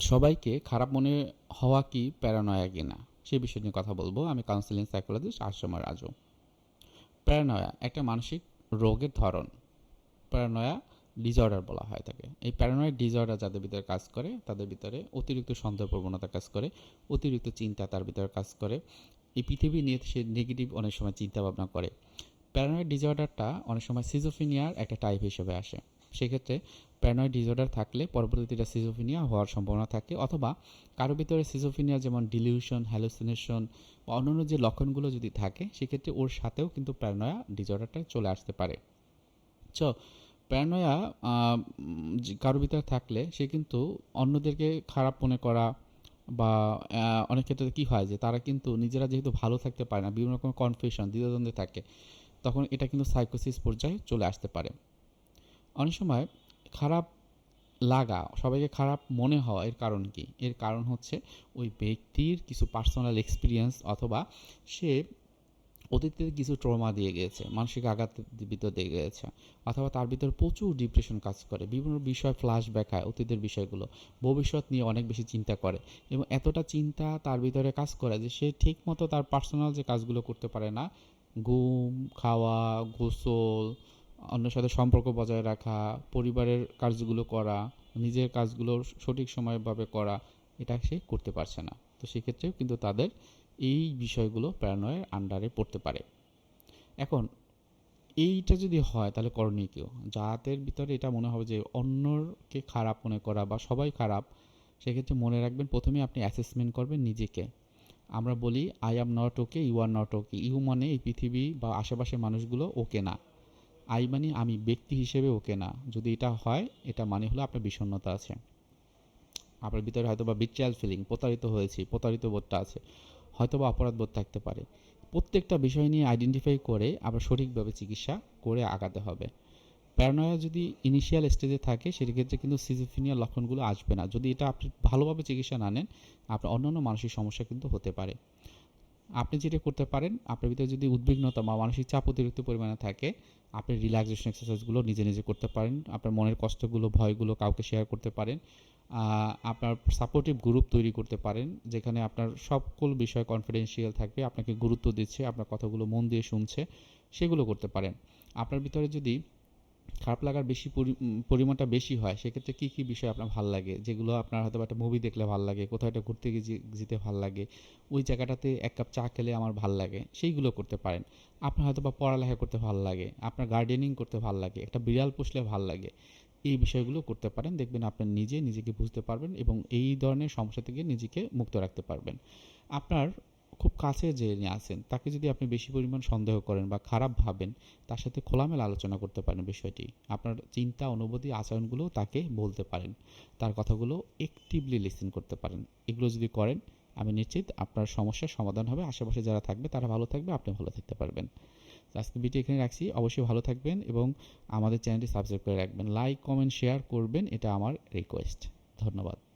সবাইকে খারাপ মনে হওয়া কি প্যারানয়া কিনা? সে বিষয় নিয়ে কথা বলব। আমি কাউন্সিলিং সাইকোলজিস্ট আশ্রমা রাজু। প্যারানয়া একটা মানসিক রোগের ধরন। প্যারানয়া ডিজঅর্ডার বলা হয় থাকে এই প্যারানয়েড ডিজর্ডার যাদের ভিতরে কাজ করে, তাদের ভিতরে অতিরিক্ত সন্দেহ প্রবণতা কাজ করে, অতিরিক্ত চিন্তা তার ভিতরে কাজ করে। এই পৃথিবী নিয়ে সে নেগেটিভ অনেক সময় চিন্তা ভাবনা করে প্যারানয়েড ডিজঅর্ডারটা অনেক সময় সিজোফিনিয়ার একটা টাইপ হিসেবে আসে। সেক্ষেত্রে প্যারানয়েড ডিসঅর্ডার থাকলে পরবর্তীতে সিজোফিনিয়া হওয়ার সম্ভাবনা থাকে অথবা কারও ভিতরে সিজোফিনিয়া যেমন ডিলিউশন হ্যালুসিনেশন বা অন্যান্য যে লক্ষণগুলো যদি থাকে, সেক্ষেত্রে ওর সাথেও কিন্তু প্যারানয়া ডিসঅর্ডারটা চলে আসতে পারে। চ প্যারানয়া কারও ভিতরে থাকলে সে কিন্তু অন্যদেরকে খারাপ মনে করা বা অনেক ক্ষেত্রে কী হয় যে তারা কিন্তু নিজেরা যেহেতু ভালো থাকতে পারে না, বিভিন্ন রকম কনফিউশন দ্বিধাদ্বন্দ্বে থাকে, তখন এটা কিন্তু সাইকোসিস পর্যায়ে চলে আসতে পারে। অনেক সময় খারাপ লাগা, সবাইকে খারাপ মনে হওয়া এর কারণ কি? এর কারণ হচ্ছে ওই ব্যক্তির কিছু পার্সোনাল এক্সপিরিয়েন্স অথবা সে অতীতে কিছু ট্রমা দিয়ে গিয়েছে মানসিক আঘাত ভিতর দিয়ে গিয়েছে অথবা তার ভিতর প্রচুর ডিপ্রেশন কাজ করে, বিভিন্ন বিষয় ফ্ল্যাশব্যাক হয় অতীতের বিষয়গুলো, ভবিষ্যৎ নিয়ে অনেক বেশি চিন্তা করে এবং এতটা চিন্তা তার ভিতরে কাজ করে যে সে ঠিকমতো তার পার্সোনাল যে কাজগুলো করতে পারে না, ঘুম, খাওয়া, গোসল অন্যের সাথে সম্পর্ক বজায় রাখা, পরিবারের কাজগুলো করা, নিজের কাজগুলো সঠিক সময়ভাবে করা, এটা সে করতে পারছে না। তো সেক্ষেত্রেও কিন্তু তাদের এই বিষয়গুলো প্যারানয়ের আন্ডারে পড়তে পারে। এখন, এইটা যদি হয়, তাহলে করণীয় কেউ যাদের ভিতরে এটা মনে হবে যে অন্যকে খারাপ মনে করা বা সবাই খারাপ, সেক্ষেত্রে মনে রাখবেন, প্রথমে আপনি অ্যাসেসমেন্ট করবেন নিজেকে। আমরা বলি I am not okay you are not okay you মানে এই পৃথিবী বা আশেপাশের মানুষগুলো ওকে না। আই মানে আমি ব্যক্তি হিসেবে ওকে না যদি এটা হয়, এটা মানে হলো আপনার বিষণ্ণতা আছে। আপনার ভিতরে হয়তো বা বিট্রিয়াল ফিলিং প্রতারিত হয়েছি, প্রতারিত বোধটা আছে হয়তো বা অপরাধ বোধ থাকতে পারে। প্রত্যেকটা বিষয় নিয়ে আইডেন্টিফাই করে আবার সঠিকভাবে চিকিৎসা করে আগাতে হবে। প্যারানয়া যদি ইনিশিয়াল স্টেজে থাকে, সেক্ষেত্রে কিন্তু সিজিফিনিয়া লক্ষণগুলো আসবে না। যদি এটা আপনি ভালোভাবে চিকিৎসা না নেন, আপনার অন্যান্য মানসিক সমস্যা কিন্তু হতে পারে। আপনি যেটা করতে পারেন, আপনার ভিতরে যদি উদ্বিগ্নতা বা মানসিক চাপ অতিরিক্ত পরিমাণে থাকে, আপনি রিল্যাক্সেশন এক্সারসাইজগুলো নিজে নিজে করতে পারেন। আপনার মনের কষ্টগুলো, ভয়গুলো কাউকে শেয়ার করতে পারেন। আপনার সাপোর্টিভ গ্রুপ তৈরি করতে পারেন, যেখানে আপনার সকল বিষয় কনফিডেন্সিয়াল থাকবে, আপনাকে গুরুত্ব দিচ্ছে, আপনার কথাগুলো মন দিয়ে শুনছে, সেগুলো করতে পারেন। আপনার ভিতরে যদি খারাপ লাগার বেশি পরি- পরিমাণটা বেশি হয়, সেক্ষেত্রে কী কী বিষয় আপনার ভালো লাগে? যেগুলো আপনার হয়তো একটা মুভি দেখলে ভালো লাগে, কোথাও একটা ঘুরতে গিয়ে যেতে ভালো লাগে, ওই জায়গাটাতে এক কাপ চা খেলে আমার ভালো লাগে, সেইগুলো করতে পারেন। আপনার হয়তো বা পড়ালেখা করতে ভালো লাগে, আপনার গার্ডেনিং করতে ভালো লাগে, একটা বিড়াল পুষলে ভালো লাগে, এই বিষয়গুলো করতে পারেন, দেখবেন আপনি নিজে নিজেকে বুঝতে পারবেন এবং এই ধরনের সমস্যা থেকে নিজেকে মুক্ত রাখতে পারবেন। আপনার খুব কাছে যে আছেন তাকে যদি আপনি বেশি পরিমাণ সন্দেহ করেন বা খারাপ ভাবেন, তার সাথে খোলামেলা আলোচনা করতে পারেন বিষয়টি। আপনার চিন্তা, অনুভূতি আচরণগুলো তাকে বলতে পারেন। তার কথাগুলো অ্যাক্টিভলি লিসেন করতে পারেন। এগুলো যদি করেন, আমি নিশ্চিত আপনার সমস্যার সমাধান হবে। আশেপাশে যারা থাকবে, তারা ভালো থাকবে আপনি ভালো থাকতে পারবেন। আজকে ভিডিও এখানে রাখছি। অবশ্যই ভালো থাকবেন এবং আমাদের চ্যানেলটি সাবস্ক্রাইব করে রাখবেন। লাইক কমেন্ট শেয়ার করবেন, এটা আমার রিকোয়েস্ট ধন্যবাদ।